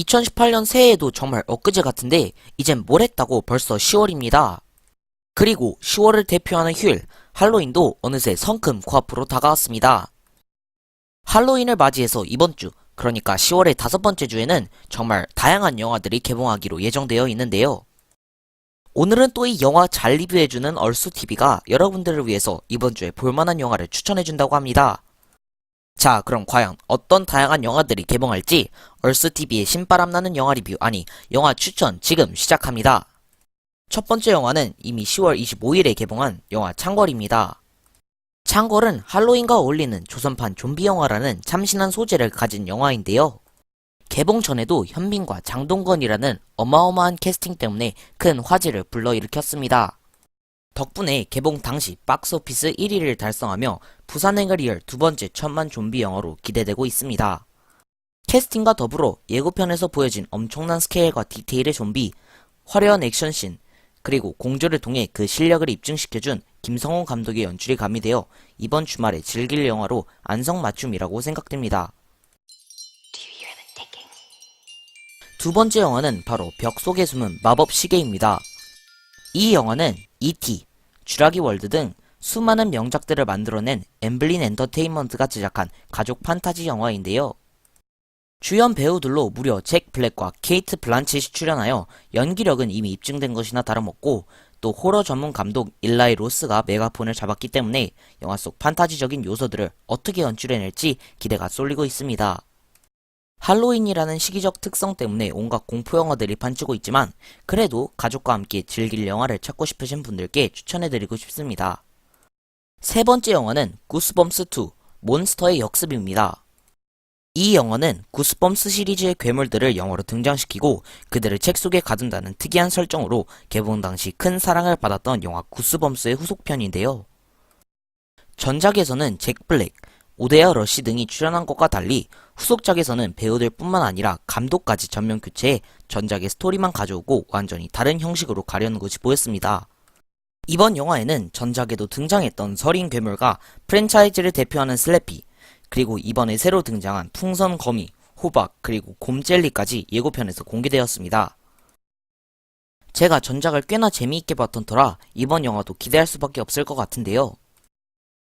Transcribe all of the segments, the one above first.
2018년 새해에도 정말 엊그제 같은데 이젠 뭘 했다고 벌써 10월입니다. 그리고 10월을 대표하는 휴일 할로윈도 어느새 성큼 코앞으로 다가왔습니다. 할로윈을 맞이해서 이번 주 그러니까 10월의 다섯 번째 주에는 정말 다양한 영화들이 개봉하기로 예정되어 있는데요. 오늘은 또 이 영화 잘 리뷰해주는 얼쑤TV가 여러분들을 위해서 이번 주에 볼만한 영화를 추천해준다고 합니다. 자, 그럼 과연 어떤 다양한 영화들이 개봉할지 얼쑤TV의 신바람나는 영화 리뷰, 아니, 영화 추천 지금 시작합니다. 첫 번째 영화는 이미 10월 25일에 개봉한 영화 창궐입니다. 창궐은 할로윈과 어울리는 조선판 좀비 영화라는 참신한 소재를 가진 영화인데요. 개봉 전에도 현빈과 장동건이라는 어마어마한 캐스팅 때문에 큰 화제를 불러일으켰습니다. 덕분에 개봉 당시 박스오피스 1위를 달성하며 부산행을 이을 두 번째 천만 좀비 영화로 기대되고 있습니다. 캐스팅과 더불어 예고편에서 보여진 엄청난 스케일과 디테일의 좀비, 화려한 액션씬, 그리고 공조를 통해 그 실력을 입증시켜준 김성훈 감독의 연출이 가미되어 이번 주말에 즐길 영화로 안성맞춤이라고 생각됩니다. 두 번째 영화는 바로 벽 속에 숨은 마법 시계입니다. 이 영화는 E.T., 쥐라기 월드 등 수많은 명작들을 만들어낸 엠블린 엔터테인먼트가 제작한 가족 판타지 영화인데요. 주연 배우들로 무려 잭 블랙과 케이트 블란쳇이 출연하여 연기력은 이미 입증된 것이나 다름없고 또 호러 전문 감독 일라이 로스가 메가폰을 잡았기 때문에 영화 속 판타지적인 요소들을 어떻게 연출해낼지 기대가 쏠리고 있습니다. 할로윈이라는 시기적 특성 때문에 온갖 공포 영화들이 판치고 있지만 그래도 가족과 함께 즐길 영화를 찾고 싶으신 분들께 추천해드리고 싶습니다. 세 번째 영화는 구스범스2 몬스터의 역습입니다. 이 영화는 구스범스 시리즈의 괴물들을 영화로 등장시키고 그들을 책 속에 가둔다는 특이한 설정으로 개봉 당시 큰 사랑을 받았던 영화 구스범스의 후속편인데요. 전작에서는 잭 블랙, 오데아 러시 등이 출연한 것과 달리 후속작에서는 배우들 뿐만 아니라 감독까지 전면 교체해 전작의 스토리만 가져오고 완전히 다른 형식으로 가려는 것이 보였습니다. 이번 영화에는 전작에도 등장했던 서린 괴물과 프랜차이즈를 대표하는 슬래피, 그리고 이번에 새로 등장한 풍선 거미, 호박, 그리고 곰젤리까지 예고편에서 공개되었습니다. 제가 전작을 꽤나 재미있게 봤던 터라 이번 영화도 기대할 수밖에 없을 것 같은데요.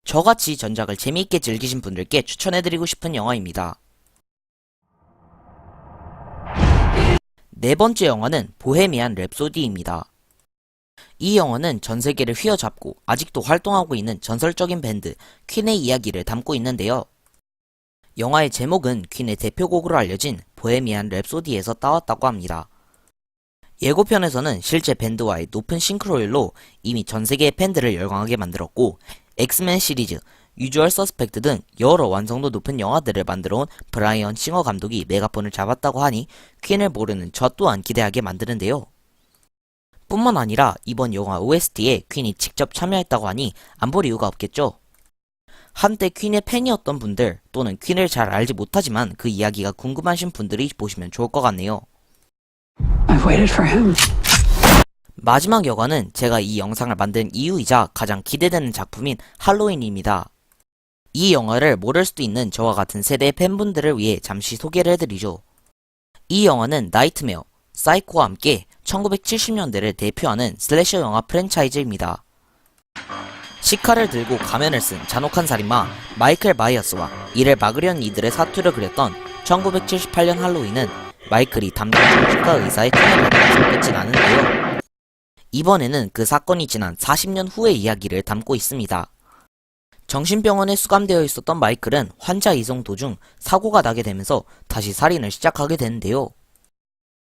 저같이 전작을 재미있게 즐기신 분들께 추천해드리고 싶은 영화입니다. 네 번째 영화는 보헤미안 랩소디입니다. 이 영화는 전 세계를 휘어잡고 아직도 활동하고 있는 전설적인 밴드 퀸의 이야기를 담고 있는데요. 영화의 제목은 퀸의 대표곡으로 알려진 보헤미안 랩소디에서 따왔다고 합니다. 예고편에서는 실제 밴드와의 높은 싱크로율로 이미 전 세계의 팬들을 열광하게 만들었고 엑스맨 시리즈, 유주얼 서스펙트 등 여러 완성도 높은 영화들을 만들어온 브라이언 싱어 감독이 메가폰을 잡았다고 하니 퀸을 모르는 저 또한 기대하게 만드는데요. 뿐만 아니라 이번 영화 OST에 퀸이 직접 참여했다고 하니 안 볼 이유가 없겠죠. 한때 퀸의 팬이었던 분들 또는 퀸을 잘 알지 못하지만 그 이야기가 궁금하신 분들이 보시면 좋을 것 같네요. 마지막 여과는 제가 이 영상을 만든 이유이자 가장 기대되는 작품인 할로윈입니다. 이 영화를 모를 수도 있는 저와 같은 세대의 팬분들을 위해 잠시 소개를 해드리죠. 이 영화는 나이트메어, 사이코와 함께 1970년대를 대표하는 슬래셔 영화 프랜차이즈입니다. 시카를 들고 가면을 쓴 잔혹한 살인마 마이클 마이어스와 이를 막으려는 이들의 사투를 그렸던 1978년 할로윈은 마이클이 담당 정신과 의사의 총에 받아서 끝이 나는데요. 이번에는 그 사건이 지난 40년 후의 이야기를 담고 있습니다. 정신병원에 수감되어 있었던 마이클은 환자 이송 도중 사고가 나게 되면서 다시 살인을 시작하게 되는데요.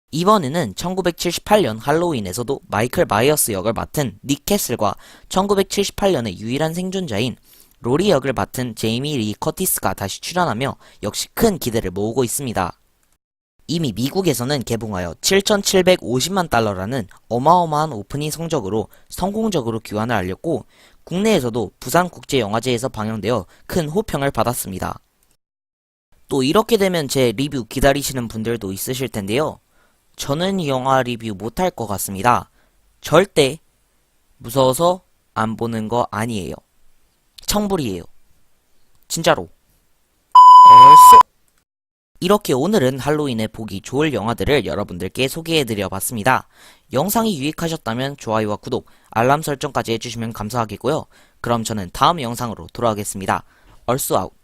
이번에는 1978년 할로윈에서도 마이클 마이어스 역을 맡은 닉 캐슬과 1978년의 유일한 생존자인 로리 역을 맡은 제이미 리 커티스가 다시 출연하며 역시 큰 기대를 모으고 있습니다. 이미 미국에서는 개봉하여 7,750만 달러라는 어마어마한 오프닝 성적으로 성공적으로 귀환을 알렸고 국내에서도 부산국제영화제에서 방영되어 큰 호평을 받았습니다. 또 이렇게 되면 제 리뷰 기다리시는 분들도 있으실 텐데요. 저는 이 영화 리뷰 못할 것 같습니다. 절대 무서워서 안 보는 거 아니에요. 청불이에요. 진짜로. 이렇게 오늘은 할로윈에 보기 좋을 영화들을 여러분들께 소개해드려 봤습니다. 영상이 유익하셨다면 좋아요와 구독, 알람 설정까지 해주시면 감사하겠고요. 그럼 저는 다음 영상으로 돌아오겠습니다. 얼쑤 아웃.